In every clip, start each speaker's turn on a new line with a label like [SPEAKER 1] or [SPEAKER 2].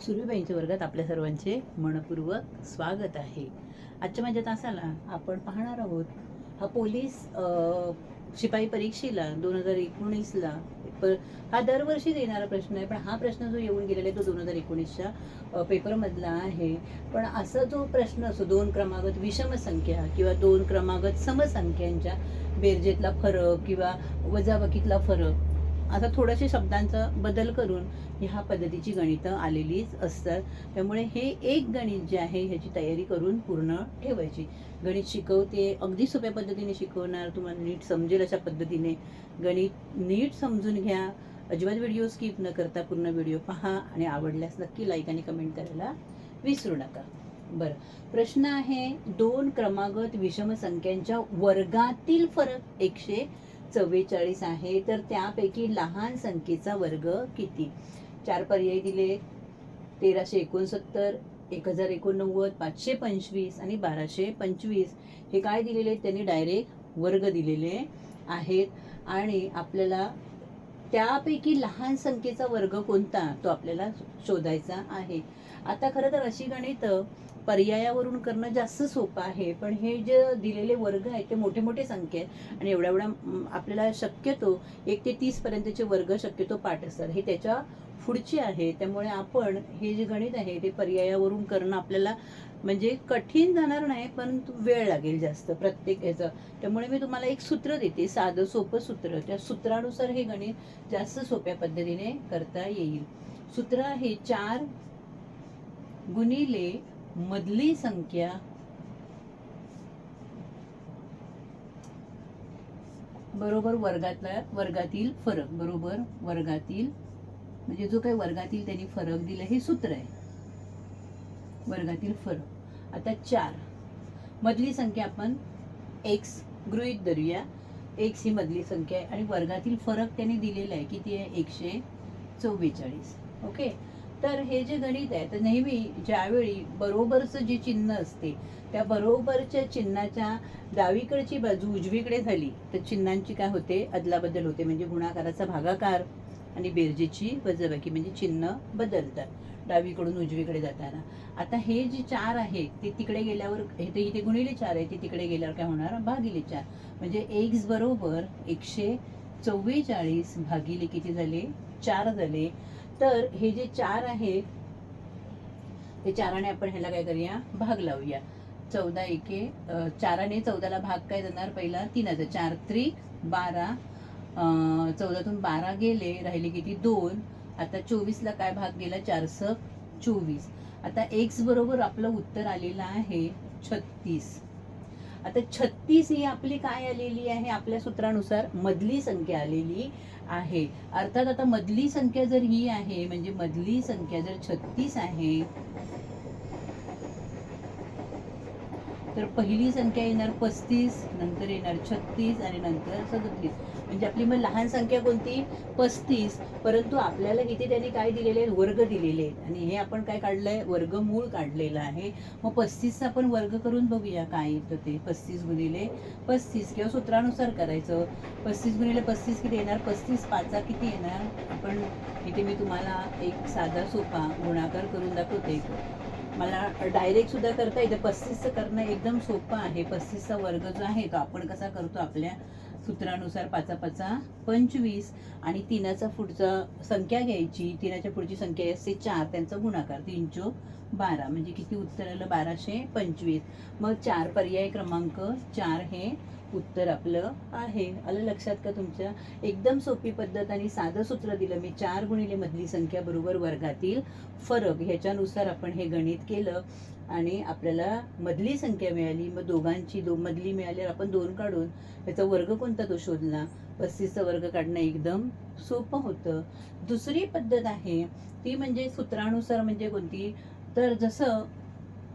[SPEAKER 1] सुरूबाईंच्या वर्गात आपल्या सर्वांचे मनपूर्वक स्वागत आहे. आजच्या माझ्या तासाला आपण पाहणार आहोत हा पोलीस शिपाई परीक्षेला दोन हजार एकोणीसला प हा दरवर्षी येणारा प्रश्न आहे पण हा प्रश्न जो येऊन गेलेला आहे तो दोन हजार एकोणीसच्या पेपरमधला आहे. पण असा जो प्रश्न असो दोन क्रमागत विषमसंख्या किंवा दोन क्रमागत समसंख्यांच्या बेरजेतला फरक किंवा वजाबाकीतला फरक आता थोड्याशा शब्दांचा बदल करून ह्या पद्धतीची गणितं आलेलीच असतात. त्यामुळे हे एक गणित जे आहे ह्याची तयारी करून पूर्ण ठेवायची. गणित शिकवते अगदी सोप्या पद्धतीने शिकवणार तुम्हाला नीट समजेल अशा पद्धतीने. गणित नीट समजून घ्या. अजिबात व्हिडिओ स्किप न करता पूर्ण व्हिडिओ पहा आणि आवडल्यास नक्की लाईक आणि कमेंट करायला विसरू नका. बरं. प्रश्न आहे दोन क्रमागत विषम संख्यांच्या वर्गातील फरक एकशे चव्वेचाळीस आहे तर त्यापैकी लहान संख्येचा वर्ग किती? चार पर्याय दिले. तेराशे एकोणसत्तर एक हजार एकोणनव्वद पाचशे पंचवीस आणि बाराशे पंचवीस. हे काय दिलेले? त्यांनी डायरेक्ट वर्ग दिलेले आहेत. आणि आपल्याला त्यापैकी लहान संख्येचा वर्ग कोणता? तो आपल्याला शोधायचा आहे. आता खरं तर अशी गणितं पर्यायावरून करणं जास्त सोपं आहे. पण हे जे दिलेले वर्ग आहेत ते मोठे मोठे संख्या आहेत आणि एवढ्या एवढ्या आपल्याला शक्यतो एक ते तीस पर्यंतचे वर्ग शक्यतो पाठ असतात हे त्याच्या पुढचे आहे. त्यामुळे आपण हे जे गणित आहे ते पर्यायावरून करणं आपल्याला म्हणजे कठीण जाणार नाही परंतु वेळ लागेल जास्त. प्रत्येक ह्याचं. त्यामुळे मी तुम्हाला एक सूत्र देते साधं सोपं सूत्र. त्या सूत्रानुसार हे गणित जास्त सोप्या पद्धतीने करता येईल. सूत्र आहे चार गुणिले मधली संख्या बरोबर वर्गातला वर्गातील फरक बरोबर वर्गातील म्हणजे जो काही वर्गातील त्यांनी फरक दिला हे सूत्र आहे. वर्गातील फरक. आता चार. मधली संख्या आपण एक्स गृहित धरूया. एक्स ही मधली संख्या आहे आणि वर्गातील फरक त्यांनी दिलेला आहे. किती आहे? एकशे चव्वेचाळीस. ओके? तर हे जे गणित आहे तर नेहमी ज्यावेळी बरोबरचं जे चिन्ह असते त्या बरोबरच्या चिन्हाच्या डावीकडची बाजू उजवीकडे झाली तर चिन्हांची काय होते? अदलाबदल होते म्हणजे गुणाकाराचा भागाकार आणि बेरजेची वजाबाकी म्हणजे चिन्ह बदलतात डावीकडून उजवीकडे जाताना. आता हे जे चार आहे ते तिकडे गेल्यावर हे ते इथे गुणिले चार आहे ते तिकडे गेल्यावर काय होणार? भागिले चार. म्हणजे एक्स बरोबर एकशे चव्वेचाळीस भागिले किती झाले? चार झाले. तर हे जे चार आहेत ते चाराने आपण ह्याला काय करूया? भाग लावूया. चौदा एके चाराने चौदाला भाग काय जाणार? पहिला तीनाचा चार त्रिक बारा. चौदातून बारा गेले राहिले किती? दोन. आता चोवीसला काय भाग गेला? चार सक चोवीस. आता एक्स बरोबर आपलं उत्तर आलेलं आहे छत्तीस. आता छत्तीस ही आपली काय आलेली आहे? आपल्या सूत्रानुसार मधली संख्या आलेली आहे. अर्थात आता मधली संख्या जर ही आहे म्हणजे मधली संख्या जर छत्तीस आहे तर पहिली संख्या येणार पस्तीस नंतर येणार छत्तीस आणि नंतर सदतीस. म्हणजे आपली मग लहान संख्या कोणती? पस्तीस. परंतु आपल्याला इथे त्यांनी काय दिलेले आहेत? वर्ग दिलेले आहेत. आणि हे आपण काय काढलंय? वर्गमूळ काढलेलं आहे. मग पस्तीसचा आपण वर्ग करून बघूया काय येतं ते. पस्तीस गुणिले पस्तीस किंवा सूत्रानुसार करायचं. पस्तीस गुणिले पस्तीस किती येणार? पस्तीस पाचा किती येणार? आपण इथे मी तुम्हाला एक साधा सोपा गुणाकार करून दाखवते. मला डायरेक्ट सुद्धा करता येतं. पस्तीसचं करणं एकदम सोपं आहे. पस्तीसचा वर्ग जो आहे तो आपण कसा करतो आपल्या सूत्रानुसार पाचा पाचा पंचवीस. आणि तिनाचा पुढचा संख्या घ्यायची. तिनाच्या पुढची संख्या असते चार. त्यांचा गुणाकार तीन चो बारा. म्हणजे किती उत्तर आलं बाराशे पंचवीस. मग चार पर्याय क्रमांक चार हे उत्तर आपलं आहे. आलं लक्षात का तुमच्या? एकदम सोपी पद्धत आणि साधं सूत्र दिलं. मी चार गुणिले मधली संख्या बरोबर वर्गातील फरक ह्याच्यानुसार आपण हे गणित केलं आणि आपल्याला मधली संख्या मिळाली. मग दोघांची दो मधली मिळाल्यावर आपण दोन काढून त्याचा वर्ग कोणता तो शोधला? पस्तीसचा वर्ग काढणं एकदम सोपं होतं. दुसरी पद्धत आहे ती म्हणजे सूत्रानुसार म्हणजे कोणती? तर जसं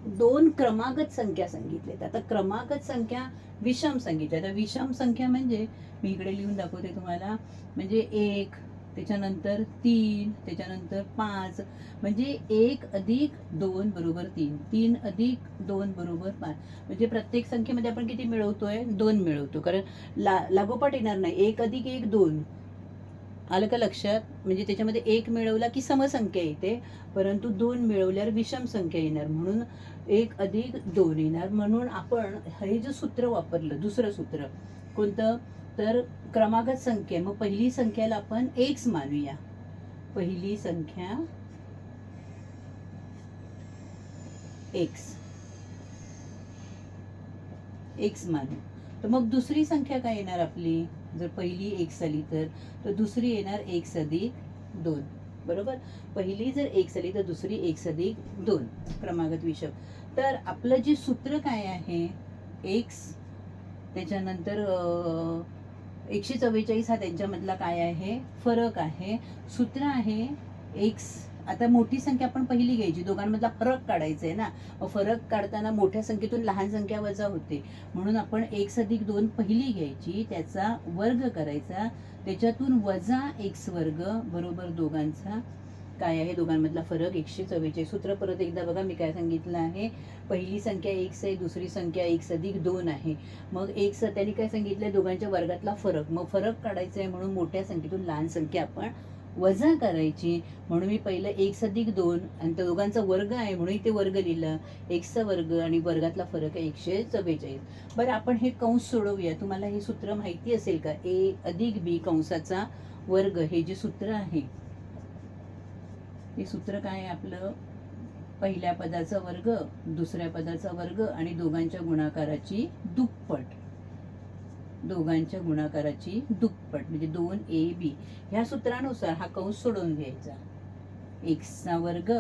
[SPEAKER 1] दोन क्रमागत संख्या सांगितलेत आता क्रमागत संख्या विषम सांगितल्या आता विषम संख्या म्हणजे मी इकडे लिहून दाखवते तुम्हाला. म्हणजे एक त्याच्यानंतर तीन त्याच्यानंतर पाच. म्हणजे एक अधिक दोन बरोबर तीन. तीन अधिक दोन बरोबर पाच. म्हणजे प्रत्येक संख्येमध्ये आपण किती मिळवतोय? दोन मिळवतो. कारण ला लागोपाठ येणार नाही. एक अधिक एक दोन. आलं का लक्षात म्हणजे त्याच्यामध्ये एक मिळवला की समसंख्या येते परंतु दोन मिळवल्यावर विषम संख्या येणार. म्हणून एक अधिक दोन येणार. म्हणून आपण हे जे सूत्र वापरलं दुसरं सूत्र कोणतं? तर क्रमागत संख्या. मग पहिली संख्याला आपण एक्स मानूया. पहिली संख्या एक्स एक्स मानू. तर मग दुसरी संख्या काय येणार आपली? जर पहिली एक्स आली तर तर दुसरी येणार एक्स अधिक दोन. बरोबर? पहिली जर एक्स आली तर दुसरी एक्स अधिक दोन क्रमागत विषम. तर आपलं जे सूत्र काय आहे? एक्स त्याच्यानंतर एकशे चव्वेचाळीस हा त्यांच्यामधला काय आहे? फरक आहे. सूत्र आहे एक्स आता मोठी संख्या आपण पहिली घ्यायची. दोघांमधला फरक काढायचा आहे ना फरक काढताना मोठ्या संख्येतून लहान संख्या वजा होते. म्हणून आपण एक अधिक दोन पहिली घ्यायची. त्याचा वर्ग करायचा. त्याच्यातून वजा एक्स वर्ग बरोबर दोघांचा काय आहे? दोघांमधला फरक एकशे चव्वेचाळीस. सूत्र परत एकदा बघा मी काय सांगितलं आहे. पहिली संख्या एक्स आहे दुसरी संख्या एक्स अधिक दोन आहे. मग एक त्यांनी काय सांगितलं दोघांच्या वर्गातला फरक. मग फरक काढायचा आहे म्हणून मोठ्या संख्येतून लहान संख्या आपण वजा करायची. म्हणून मी पहिलं एक अधिक दोन आणि त्या दोघांचा वर्ग आहे म्हणून इथे वर्ग लिहिलं. एक्सचा वर्ग आणि वर्गातला फरक आहे एकशे चव्वेचाळीस. बरं आपण हे कंस सोडवूया. तुम्हाला हे सूत्र माहिती असेल का? ए अधिक बी कंसाचा वर्ग. हे जे सूत्र आहे हे सूत्र काय आहे आपलं? पहिल्या पदाचा वर्ग दुसऱ्या पदाचा वर्ग आणि दोघांच्या गुणाकाराची दुप्पट. दोघांच्या गुणाकाराची दुप्पट म्हणजे दोन ए बी ह्या सूत्रानुसार हा कंस सोडवून घ्यायचा. एक्सचा वर्ग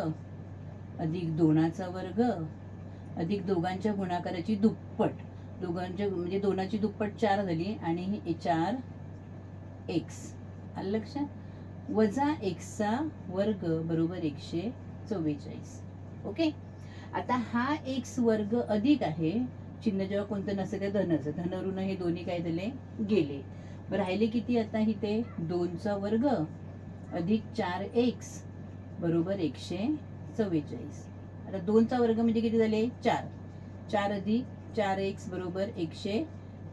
[SPEAKER 1] अधिक दोनाचा वर्ग अधिक दोघांच्या गुणाकाराची दुप्पट. दोघांच्या म्हणजे दोनाची दुप्पट चार झाली आणि हे चार एक्स आलं लक्षात? वजा एक्सचा वर्ग बरोबर एकशे चव्वेचाळीस. ओके? आता हा एक्स वर्ग अधिक आहे चिन्ह जेव्हा कोणतं नसतं ते धनचं धन ऋण हे दोन्ही काय झाले गेले राहिले किती आता इथे? दोनचा वर्ग अधिक चार एक्स बरोबर एकशे चव्वेचाळीस. आता दोनचा वर्ग म्हणजे किती झाले? चार. चार अधिक चार एक्स बरोबर एकशे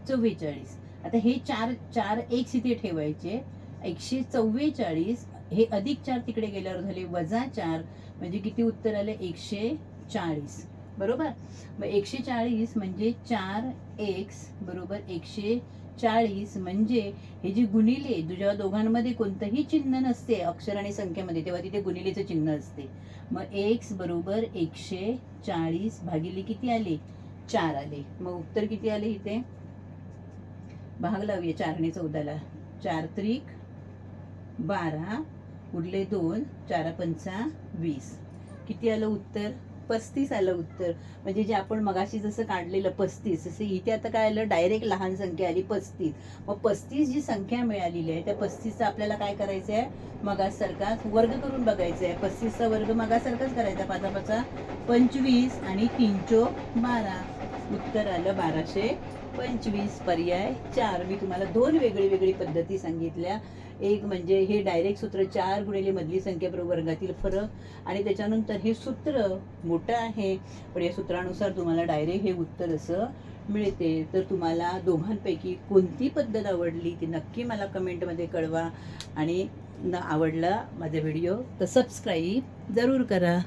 [SPEAKER 1] चव्वेचाळीस. आता हे चार चार एक्स इथे ठेवायचे. एकशे चव्वेचाळीस हे अधिक चार तिकडे गेल्यावर झाले वजा चार. म्हणजे किती उत्तर आले? एकशे चाळीस. बरोबर? मग एकशे चाळीस म्हणजे चार एक्स बरोबर एकशे चाळीस म्हणजे हे जे गुणिले तुझ्या दोघांमध्ये कोणतंही चिन्ह नसते अक्षर आणि संख्येमध्ये तेव्हा तिथे गुणिलेचं चिन्ह असते. मग एक्स बरोबर एकशे चाळीस भागिले किती आले? चार आले. मग उत्तर किती आले इथे? भाग लावूया चार आणि चौदाला. चार त्रिक बारा उरले दोन चारा पंचा वीस. किती आलं उत्तर? पस्तीस आलं उत्तर. म्हणजे जे आपण मगाशी जसं काढलेलं पस्तीस जसं इथे आता काय आलं डायरेक्ट लहान संख्या आली पस्तीस. मग पस्तीस जी संख्या मिळालेली आहे त्या पस्तीसचा आपल्याला काय करायचं आहे? मगासारखाच वर्ग करून बघायचा आहे. पस्तीसचा वर्ग मगासारखाच करायचा पाचापाचा पंचवीस आणि तीनचो बारा. उत्तर आलं बाराशे पंचवीस पर्याय चार. मी तुम्हाला दोन वेगळी वेगळी पद्धती सांगितल्या. एक म्हणजे हे डायरेक्ट सूत्र चार गुणिले मधली संख्या बरोबर वर्गातील फरक. आणि त्याच्यानंतर हे सूत्र मोठं आहे पण या सूत्रानुसार तुम्हाला डायरेक्ट हे उत्तर असं मिळते. तर तुम्हाला दोघांपैकी कोणती पद्धत आवडली ती नक्की मला कमेंटमध्ये कळवा. आणि न आवडला माझा व्हिडिओ तर सबस्क्राईब जरूर करा.